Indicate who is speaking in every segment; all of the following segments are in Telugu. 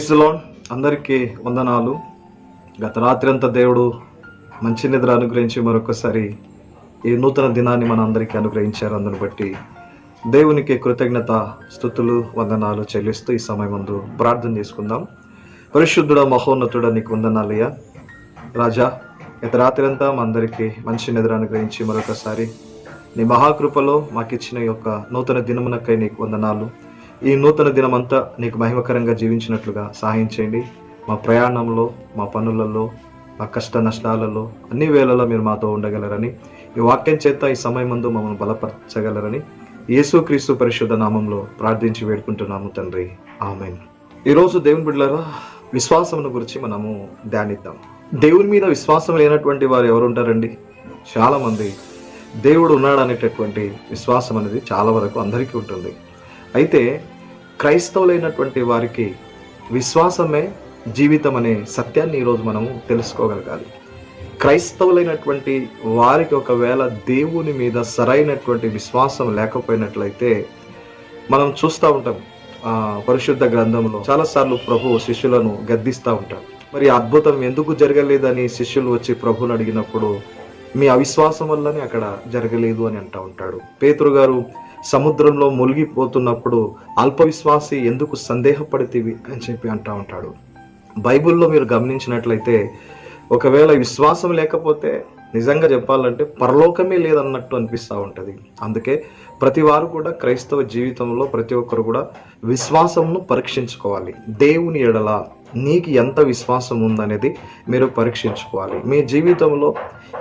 Speaker 1: ప్రైజ్ లాన్ అందరికీ వందనాలు. గత రాత్రి అంతా దేవుడు మంచి నిద్ర అనుగ్రహించి మరొకసారి ఈ నూతన దినాన్ని మన అందరికీ అనుగ్రహించారు. అందును బట్టి దేవునికి కృతజ్ఞత స్థుతులు వందనాలు చెల్లిస్తూ ఈ సమయం ముందు ప్రార్థన చేసుకుందాం. పరిశుద్ధుడ మహోన్నతుడ నీకు వందనాలయ్యా రాజా గత రాత్రి అంతా మా అందరికీ మంచి నిద్ర అనుగ్రహించి మరొకసారి నీ మహాకృపలో మాకిచ్చిన యొక్క నూతన దినమునకై నీకు వందనాలు. ఈ నూతన దినమంతా నీకు మహిమకరంగా జీవించినట్లుగా సహాయం చేయండి. మా ప్రయాణంలో మా పనులలో మా కష్ట నష్టాలలో అన్ని వేళలో మీరు మాతో ఉండగలరని ఈ వాక్యం చేత ఈ సమయం ముందు మమ్మల్ని బలపరచగలరని యేసుక్రీస్తు పరిశుద్ధ నామంలో ప్రార్థించి వేడుకుంటున్నాము తండ్రి. ఆమెన్. ఈరోజు దేవుని బిడ్డలారా విశ్వాసమును గురించి మనము ధ్యానిద్దాం. దేవుని మీద విశ్వాసం లేనటువంటి వారు ఎవరు ఉంటారండి చాలామంది. దేవుడు ఉన్నాడు అనేటటువంటి విశ్వాసం అనేది చాలా వరకు అందరికీ ఉంటుంది. అయితే క్రైస్తవులైనటువంటి వారికి విశ్వాసమే జీవితం అనే సత్యాన్ని ఈరోజు మనము తెలుసుకోగలగాలి. క్రైస్తవులైనటువంటి వారికి ఒకవేళ దేవుని మీద సరైనటువంటి విశ్వాసం లేకపోయినట్లయితే మనం చూస్తూ ఉంటాం. పరిశుద్ధ గ్రంథంలో చాలాసార్లు ప్రభు శిష్యులను గద్దిస్తూ ఉంటారు. మరి అద్భుతం ఎందుకు జరగలేదని శిష్యులు వచ్చి ప్రభుని అడిగినప్పుడు మీ అవిశ్వాసం వల్లనే అక్కడ జరగలేదు అని అంటూ ఉంటాడు. పేతురు గారు సముద్రంలో మునిగిపోతున్నప్పుడు అల్పవిశ్వాసి ఎందుకు సందేహపడితివి అని చెప్పి అంటూ ఉంటాడు. బైబిల్లో మీరు గమనించినట్లయితే ఒకవేళ విశ్వాసం లేకపోతే నిజంగా చెప్పాలంటే పరలోకమే లేదన్నట్టు అనిపిస్తూ ఉంటుంది. అందుకే ప్రతి వారు కూడా క్రైస్తవ జీవితంలో ప్రతి ఒక్కరు కూడా విశ్వాసంను పరీక్షించుకోవాలి. దేవుని ఎడల నీకు ఎంత విశ్వాసం ఉందనేది మీరు పరీక్షించుకోవాలి. మీ జీవితంలో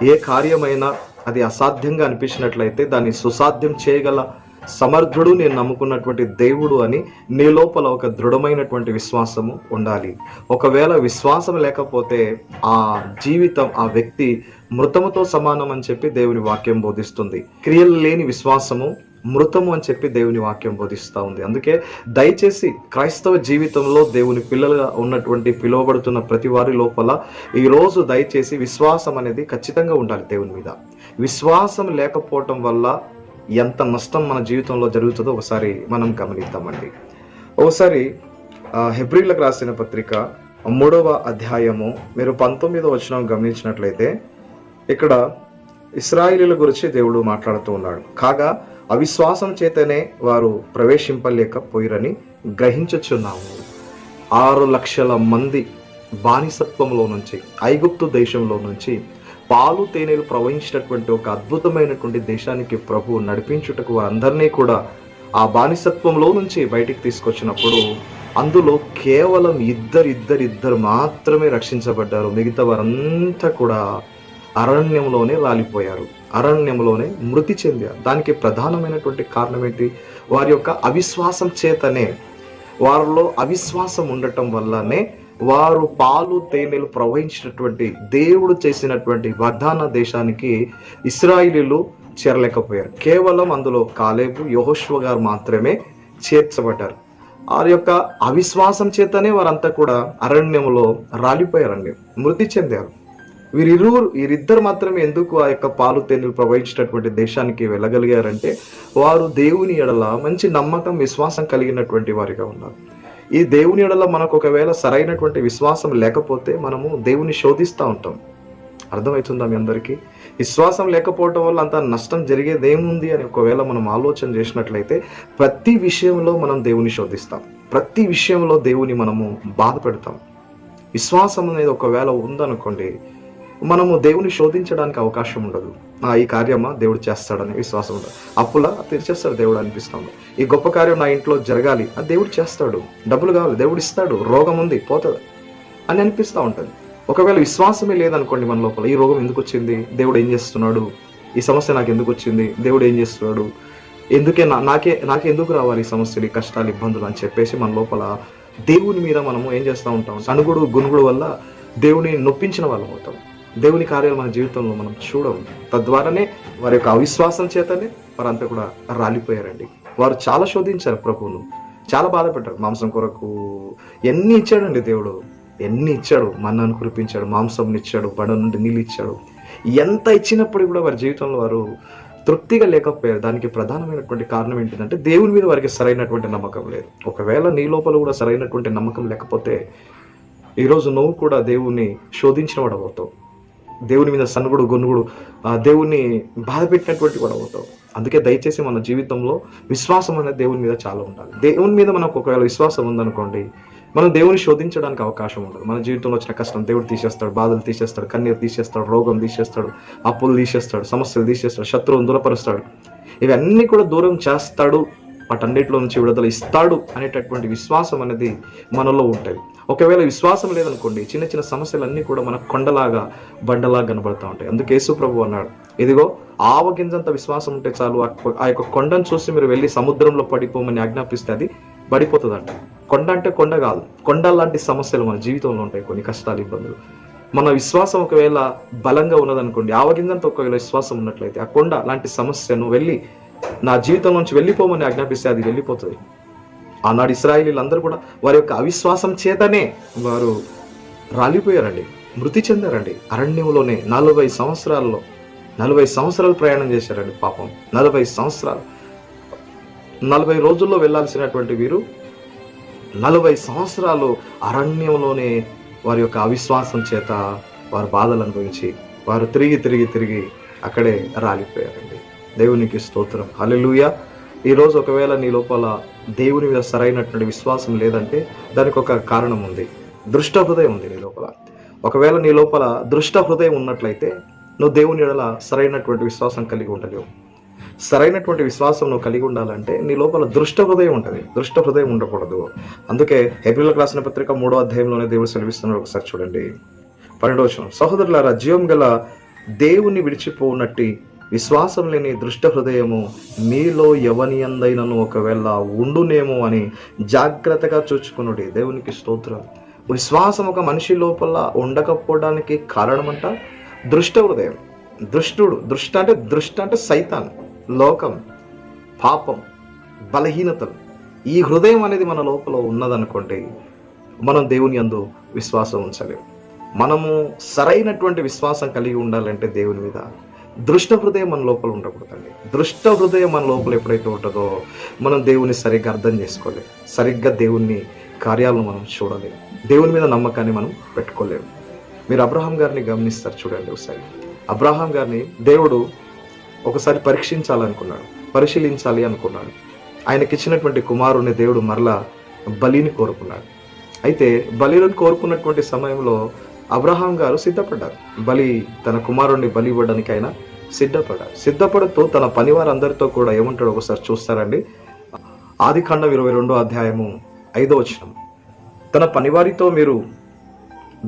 Speaker 1: ఏ కార్యమైనా అది అసాధ్యంగా అనిపించినట్లయితే దాన్ని సుసాధ్యం చేయగల సమర్థుడు నేను నమ్ముకున్నటువంటి దేవుడు అని నీ లోపల ఒక దృఢమైనటువంటి విశ్వాసము ఉండాలి. ఒకవేళ విశ్వాసం లేకపోతే ఆ జీవితం ఆ వ్యక్తి మృతముతో సమానం అని చెప్పి దేవుని వాక్యం బోధిస్తుంది. క్రియలు లేని విశ్వాసము మృతము అని చెప్పి దేవుని వాక్యం బోధిస్తూ ఉంది. అందుకే దయచేసి క్రైస్తవ జీవితంలో దేవుని పిల్లలుగా ఉన్నటువంటి పిలువబడుతున్న ప్రతి వారి లోపల ఈరోజు దయచేసి విశ్వాసం అనేది ఖచ్చితంగా ఉండాలి దేవుని మీద. విశ్వాసం లేకపోవటం వల్ల ఎంత నష్టం మన జీవితంలో జరుగుతుందో ఒకసారి మనం గమనిద్దామండి. ఒకసారి హెబ్రిల్లకు రాసిన పత్రిక మూడవ అధ్యాయము మీరు పంతొమ్మిదో వచనం గమనించినట్లయితే ఇక్కడ ఇస్రాయిలీల గురించి దేవుడు మాట్లాడుతూ ఉన్నాడు. కాగా అవిశ్వాసం చేతనే వారు ప్రవేశింపలేకపోయిరని గ్రహించుచున్నాము. ఆరు లక్షల మంది బానిసత్వంలో నుంచి ఐగుప్తు దేశంలో నుంచి పాలు తేనెలు ప్రవహించినటువంటి ఒక అద్భుతమైనటువంటి దేశానికి ప్రభు నడిపించుటకు వారందరినీ కూడా ఆ బానిసత్వంలో నుంచి బయటికి తీసుకొచ్చినప్పుడు అందులో కేవలం ఇద్దరు ఇద్దరు ఇద్దరు మాత్రమే రక్షించబడ్డారు. మిగతా వారంతా కూడా అరణ్యంలోనే రాలిపోయారు. అరణ్యంలోనే మృతి చెందారు. దానికి ప్రధానమైనటువంటి కారణం ఏంటి? వారి యొక్క అవిశ్వాసం చేతనే వారిలో అవిశ్వాసం ఉండటం వల్లనే వారు పాలు తేనెలు ప్రవహించినటువంటి దేవుడు చేసినటువంటి వాగ్దాన దేశానికి ఇస్రాయిలీలు చేరలేకపోయారు. కేవలం అందులో కాలేబు యహోష్వ గారు మాత్రమే చేర్చబడ్డారు. వారి యొక్క అవిశ్వాసం చేతనే వారంతా కూడా అరణ్యంలో రాలిపోయారండి మృతి చెందారు. వీరిరువురు వీరిద్దరు మాత్రమే ఎందుకు ఆ యొక్క పాలు తేనెలు ప్రవహించినటువంటి దేశానికి వెళ్ళగలిగారంటే వారు దేవుని ఎడల మంచి నమ్మకం విశ్వాసం కలిగినటువంటి వారిగా ఉన్నారు. ఈ దేవుని ఎడల మనకు ఒకవేళ సరైనటువంటి విశ్వాసం లేకపోతే మనము దేవుని శోధిస్తూ ఉంటాం. అర్థమవుతుందా మీ అందరికీ? విశ్వాసం లేకపోవటం వల్ల అంత నష్టం జరిగేది ఏముంది అని ఒకవేళ మనం ఆలోచన చేసినట్లయితే ప్రతి విషయంలో మనం దేవుని శోధిస్తాం. ప్రతి విషయంలో దేవుని మనము బాధ పెడతాం విశ్వాసం అనేది ఒకవేళ ఉందనుకోండి మనము దేవుని శోధించడానికి అవకాశం ఉండదు. ఆ ఈ కార్యమా దేవుడు చేస్తాడని విశ్వాసం ఉండదు. అప్పులా తీర్చేస్తాడు దేవుడు అనిపిస్తుంది. ఈ గొప్ప కార్యం నా ఇంట్లో జరగాలి. అది దేవుడు చేస్తాడు. డబ్బులు కావాలి. దేవుడు ఇస్తాడు. రోగం ఉంది పోతుంది అని అనిపిస్తూ ఉంటుంది. ఒకవేళ విశ్వాసమే లేదనుకోండి మన లోపల ఈ రోగం ఎందుకు వచ్చింది? దేవుడు ఏం చేస్తున్నాడు? ఈ సమస్య నాకు ఎందుకు వచ్చింది? దేవుడు ఏం చేస్తున్నాడు? ఎందుకే నా నాకే నాకు ఎందుకు రావాలి ఈ సమస్యలు ఈ కష్టాలు ఇబ్బందులు అని చెప్పేసి మన లోపల దేవుని మీద మనము ఏం చేస్తూ ఉంటాం? సనుగుడు గునుగుడు వల్ల దేవుని నొప్పించిన వాళ్ళం అవుతాం. దేవుని కార్యాలు మన జీవితంలో మనం చూడవు తద్వారానే వారి యొక్క అవిశ్వాసం చేతనే వారంతా కూడా రాలిపోయారండి. వారు చాలా శోధించారు ప్రభువును. చాలా బాధపడ్డారు. మాంసం కొరకు ఎన్ని ఇచ్చాడండి దేవుడు? ఎన్ని ఇచ్చాడు? మన్నాను కురిపించాడు మాంసం ఇచ్చాడు బడ నుండి నీళ్ళు ఇచ్చాడు. ఎంత ఇచ్చినప్పుడు కూడా వారి జీవితంలో వారు తృప్తిగా లేకపోయారు. దానికి ప్రధానమైనటువంటి కారణం ఏంటంటే దేవుని మీద వారికి సరైనటువంటి నమ్మకం లేదు. ఒకవేళ నీ లోపల కూడా సరైనటువంటి నమ్మకం లేకపోతే ఈరోజు నువ్వు కూడా దేవుణ్ణి శోధించిన వాడు అవుతావు దేవుని మీద సనుగుడు గొన్నుగుడు ఆ దేవుణ్ణి బాధ పెట్టినటువంటి కూడా అవుతావు. అందుకే దయచేసి మన జీవితంలో విశ్వాసం అనేది దేవుని మీద చాలా ఉండాలి. దేవుని మీద మనకు ఒకవేళ విశ్వాసం ఉందనుకోండి మనం దేవుని శోధించడానికి అవకాశం ఉండదు. మన జీవితంలో వచ్చిన కష్టం దేవుడు తీసేస్తాడు బాధలు తీసేస్తాడు కన్నీరు తీసేస్తాడు రోగం తీసేస్తాడు అప్పులు తీసేస్తాడు సమస్యలు తీసేస్తాడు శత్రువును దూరపరుస్తాడు. ఇవన్నీ కూడా దూరం చేస్తాడు వాటన్నిటిలో నుంచి విడుదల ఇస్తాడు అనేటటువంటి విశ్వాసం అనేది మనలో ఉంటుంది. ఒకవేళ విశ్వాసం లేదనుకోండి చిన్న చిన్న సమస్యలన్నీ కూడా మన కొండలాగా బండలాగా కనబడతా ఉంటాయి. అందుకే యేసు ప్రభు అన్నాడు ఇదిగో ఆవగింజంత విశ్వాసం ఉంటే చాలు ఆ- యొక్క కొండను చూసి మీరు వెళ్ళి సముద్రంలో పడిపోమని ఆజ్ఞాపిస్తే అది పడిపోతుందంట. కొండ అంటే కొండ కాదు కొండ లాంటి సమస్యలు మన జీవితంలో ఉంటాయి కొన్ని కష్టాలు ఇబ్బందులు. మన విశ్వాసం ఒకవేళ బలంగా ఉన్నదనుకోండి ఆవగిందంత ఒకవేళ విశ్వాసం ఉన్నట్లయితే ఆ కొండ లాంటి సమస్యను వెళ్ళి నా జీవితం నుంచి వెళ్ళిపోమని ఆజ్ఞాపిస్తే అది వెళ్ళిపోతుంది. ఆనాడు ఇస్రాయిలీలందరూ కూడా వారి యొక్క అవిశ్వాసం చేతనే వారు రాలిపోయారండి మృతి చెందారండి. అరణ్యంలోనే నలభై సంవత్సరాల్లో నలభై సంవత్సరాలు ప్రయాణం చేశారండి పాపం. నలభై సంవత్సరాలు. నలభై రోజుల్లో వెళ్ళాల్సినటువంటి వీరు నలభై సంవత్సరాలు అరణ్యంలోనే వారి యొక్క అవిశ్వాసం చేత వారు బాధలు అనుభవించి వారు తిరిగి తిరిగి తిరిగి అక్కడే రాలిపోయారండి. దేవునికి స్తోత్రం. హల్లెలూయా. ఈరోజు ఒకవేళ నీ లోపల దేవుని మీద సరైనటువంటి విశ్వాసం లేదంటే దానికి ఒక కారణం ఉంది. దృష్ట హృదయం ఉంది నీ లోపల. ఒకవేళ నీ లోపల దృష్ట హృదయం ఉన్నట్లయితే నువ్వు దేవుని ఎడల సరైనటువంటి విశ్వాసం కలిగి ఉండలేవు. సరైనటువంటి విశ్వాసం నువ్వు కలిగి ఉండాలంటే నీ లోపల దృష్ట హృదయం ఉంటుంది. దృష్ట హృదయం ఉండకూడదు. అందుకే ఏప్రిల్ రాసిన పత్రిక మూడో అధ్యాయంలోనే దేవుడు సెలవిస్తున్నాడు ఒకసారి చూడండి. పన్నెండు వచనం. సహోదరులారా జీవం గల దేవుణ్ణి విడిచిపోనట్టి విశ్వాసం లేని దృష్ట హృదయము మీలో ఎవని అందైనను ఒకవేళ ఉండునేమో అని జాగ్రత్తగా చూచుకునుడి. దేవునికి స్తోత్రం విశ్వాసం ఒక మనిషి లోపల ఉండకపోవడానికి కారణమంట దృష్ట హృదయం. దృష్టుడు దృష్ట అంటే దృష్ట అంటే సైతాన్ లోకం పాపం బలహీనతలు. ఈ హృదయం అనేది మన లోపల ఉన్నదనుకోండి మనం దేవుని యందు విశ్వాసం ఉంచలేము మనము సరైనటువంటి విశ్వాసం కలిగి ఉండాలంటే దేవుని మీద దృష్ట హృదయం మన లోపల ఉండకూడదండి. దృష్ట హృదయం మన లోపల ఎప్పుడైతే ఉంటుందో మనం దేవుని సరిగ్గా అర్థం చేసుకోలేము సరిగ్గా దేవుని కార్యాలను మనం చూడలేము దేవుని మీద నమ్మకాన్ని మనం పెట్టుకోలేము మీరు అబ్రహాం గారిని గమనిస్తారు చూడండి ఒకసారి. అబ్రహాం గారిని దేవుడు ఒకసారి పరీక్షించాలనుకున్నాడు పరిశీలించాలి అనుకున్నాడు. ఆయనకి ఇచ్చినటువంటి కుమారుని దేవుడు మరలా బలిని కోరుకున్నాడు. అయితే బలిని కోరుకున్నటువంటి సమయంలో అబ్రహాం గారు సిద్ధపడ్డారు. బలి తన కుమారుణ్ణి బలి ఇవ్వడానికి ఆయన సిద్ధపడ సిద్ధపడతో తన పనివారందరితో కూడా ఏమంటాడు ఒకసారి చూస్తారండి. ఆది ఖండం ఇరవై రెండో అధ్యాయము ఐదో వచనం. తన పనివారితో మీరు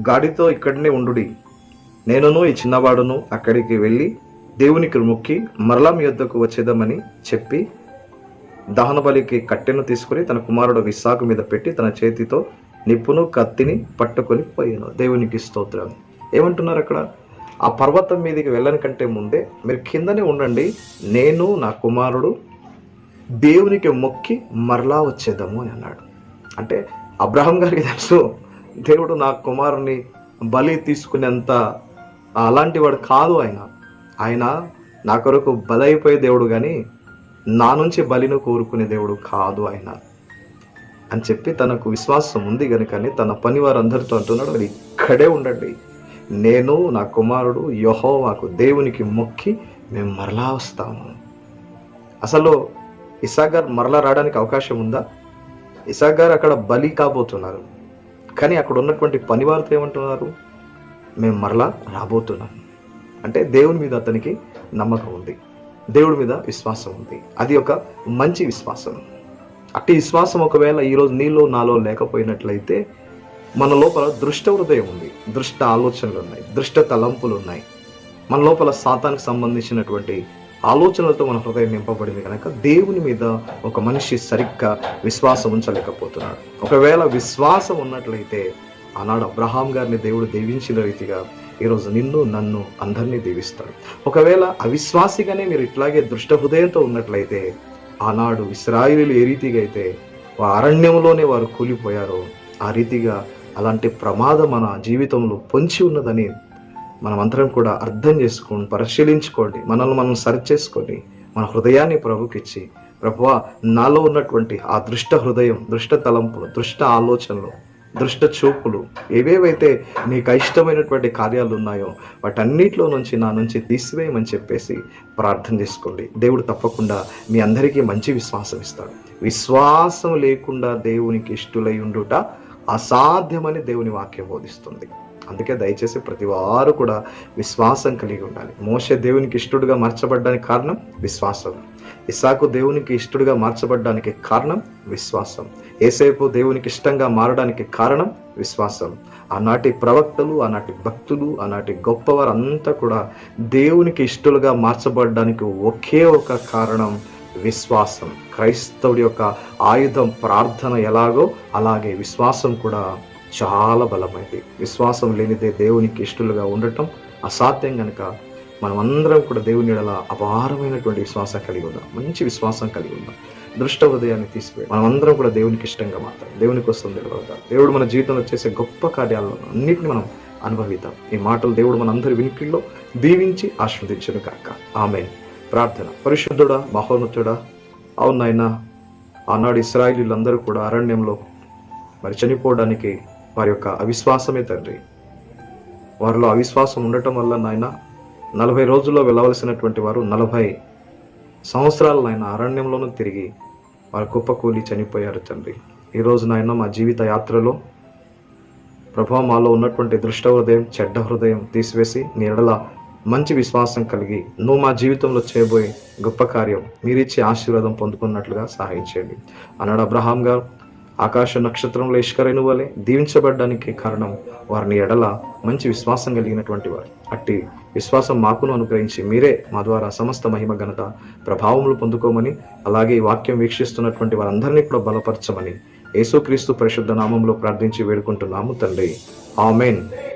Speaker 1: గాడితో ఇక్కడనే ఉండుడి. నేనును ఈ చిన్నవాడును అక్కడికి వెళ్ళి దేవునికి మొక్కి మరలా మీ యొద్దకు వచ్చేదామని చెప్పి దహన బలికి కట్టెను తీసుకుని తన కుమారుడు విశాఖ మీద పెట్టి తన చేతితో నిప్పును కత్తిని పట్టుకొని పోయాను. దేవునికి స్తోత్రం. ఏమంటున్నారు అక్కడ? ఆ పర్వతం మీదకి వెళ్ళని కంటే ముందే మీరు కిందనే ఉండండి. నేను నా కుమారుడు దేవునికి మొక్కి మరలా వచ్చేద్దాము అని అన్నాడు. అంటే అబ్రహం గారికి తెలుసు దేవుడు నా కుమారుని బలి తీసుకునేంత అలాంటి వాడు కాదు ఆయన. ఆయన నా కొరకు బలైపోయే దేవుడు కానీ నా నుంచి బలిను కోరుకునే దేవుడు కాదు ఆయన. అని చెప్పి తనకు విశ్వాసం ఉంది కనుకని తన పని వారందరితో అంటున్నాడు "మీరు ఇక్కడే ఉండండి. నేను నా కుమారుడు యహోవాకు దేవునికి మొక్కి మేము మరలా వస్తాము. అసలు ఇసాగర్ గారు మరలా రావడానికి అవకాశం ఉందా? ఇసాగర్ గారు అక్కడ బలి కాబోతున్నారు. కానీ అక్కడ ఉన్నటువంటి పనివారితో ఏమంటున్నారు? మేము మరలా రాబోతున్నాం. అంటే దేవుని మీద అతనికి నమ్మకం ఉంది. దేవుడి మీద విశ్వాసం ఉంది. అది ఒక మంచి విశ్వాసం. అట్టి విశ్వాసం ఒకవేళ ఈరోజు నీలో నాలో లేకపోయినట్లయితే మన లోపల దృష్ట హృదయం ఉంది దృష్ట ఆలోచనలు ఉన్నాయి దృష్ట తలంపులు ఉన్నాయి. మన లోపల సాతానికి సంబంధించినటువంటి ఆలోచనలతో మన హృదయం నింపబడింది కనుక దేవుని మీద ఒక మనిషి సరిగ్గా విశ్వాసం ఉంచలేకపోతున్నాడు. ఒకవేళ విశ్వాసం ఉన్నట్లయితే ఆనాడు అబ్రహాం గారిని దేవుడు దీవించిన రీతిగా ఈరోజు నిన్ను నన్ను అందరినీ దీవిస్తాడు. ఒకవేళ అవిశ్వాసిగానే మీరు ఇట్లాగే దృష్ట హృదయంతో ఉన్నట్లయితే ఆనాడు ఇస్రాయిలు ఏ రీతిగా అయితే అరణ్యంలోనే వారు కూలిపోయారో ఆ రీతిగా అలాంటి ప్రమాదం మన జీవితంలో పొంచి ఉన్నదని మనమందరం కూడా అర్థం చేసుకోండి పరిశీలించుకోండి. మనల్ని మనం సరి మన హృదయాన్ని ప్రభుకిచ్చి ప్రభువా నాలో ఉన్నటువంటి ఆ దృష్ట హృదయం దృష్ట తలంపులు దృష్ట ఆలోచనలు దృష్ట చూపులు ఏవేవైతే నీకు ఇష్టమైనటువంటి కార్యాలు ఉన్నాయో వాటన్నిటిలో నుంచి నా నుంచి తీసివేయమని చెప్పేసి ప్రార్థన చేసుకోండి. దేవుడు తప్పకుండా మీ అందరికీ మంచి విశ్వాసం ఇస్తాడు విశ్వాసం లేకుండా దేవునికి ఇష్టులై ఉండుట అసాధ్యమని దేవుని వాక్యం బోధిస్తుంది. అందుకే దయచేసి ప్రతి వారు కూడా విశ్వాసం కలిగి ఉండాలి. మోసే దేవునికి ఇష్టడుగా మార్చబడ్డానికి కారణం విశ్వాసం. ఇసాకు దేవునికి ఇష్టడుగా మార్చబడ్డానికి కారణం విశ్వాసం. ఏసేపు దేవునికి ఇష్టంగా మారడానికి కారణం విశ్వాసం. ఆనాటి ప్రవక్తలు ఆనాటి భక్తులు ఆనాటి గొప్పవారంతా కూడా దేవునికి ఇష్టలుగా మార్చబడడానికి ఒకే ఒక కారణం విశ్వాసం. క్రైస్తవుడి యొక్క ఆయుధం ప్రార్థన ఎలాగో అలాగే విశ్వాసం కూడా చాలా బలమైనది విశ్వాసం లేనిదే దేవునికి ఇష్టలుగా ఉండటం అసాధ్యం కనుక మనం అందరం కూడా దేవుని ఎడల అపారమైనటువంటి విశ్వాసం కలిగి ఉందాం. మంచి విశ్వాసం కలిగి ఉందాం. దృష్ట ఉదయాన్ని తీసిపోయి మనం అందరం కూడా దేవునికి ఇష్టంగా మాత్రం దేవుని కోసం నిలబడతాం. దేవుడు మన జీవితంలో చేసే గొప్ప కార్యాలను అన్నింటిని మనం అనుభవిద్దాం. ఈ మాటలు దేవుడు మన అందరి వినికిల్లో దీవించి ఆస్వాదించను కాక ఆమె ప్రార్థన. పరిశుద్ధుడా మహోన్నతుడా అవునాయన ఆనాడు ఇస్రాయిలీలందరూ కూడా అరణ్యంలో మరి చనిపోవడానికి వారి యొక్క అవిశ్వాసమే తండ్రి. వారిలో అవిశ్వాసం ఉండటం వల్ల నాయన నలభై రోజుల్లో వెళ్ళవలసినటువంటి వారు నలభై సంవత్సరాలు నాయన అరణ్యంలోనూ తిరిగి వారి కుప్పకూలి చనిపోయారు తండ్రి. ఈరోజు నాయన మా జీవిత యాత్రలో ప్రభావ మాలో ఉన్నటువంటి దృష్ట హృదయం చెడ్డ హృదయం తీసివేసి నీ మంచి విశ్వాసం కలిగి నువ్వు మా జీవితంలో చేయబోయే గొప్ప కార్యం మీరిచ్చే ఆశీర్వాదం పొందుకున్నట్లుగా సహాయం చేయండి. అన్నాడు అబ్రహాం గారు. ఆకాశ నక్షత్రంలో ఇష్కరైన వలె దీవించబడడానికి కారణం వారిని ఎడల మంచి విశ్వాసం కలిగినటువంటి వారు. అట్టి విశ్వాసం మాకును అనుగ్రహించి మీరే మా ద్వారా సమస్త మహిమ ఘనత ప్రభావములు పొందుకోమని అలాగే ఈ వాక్యం వీక్షిస్తున్నటువంటి వారందరినీ కూడా బలపరచమని యేసుక్రీస్తు పరిశుద్ధ నామంలో ప్రార్థించి వేడుకుంటున్నాము తండ్రి. ఆమెన్.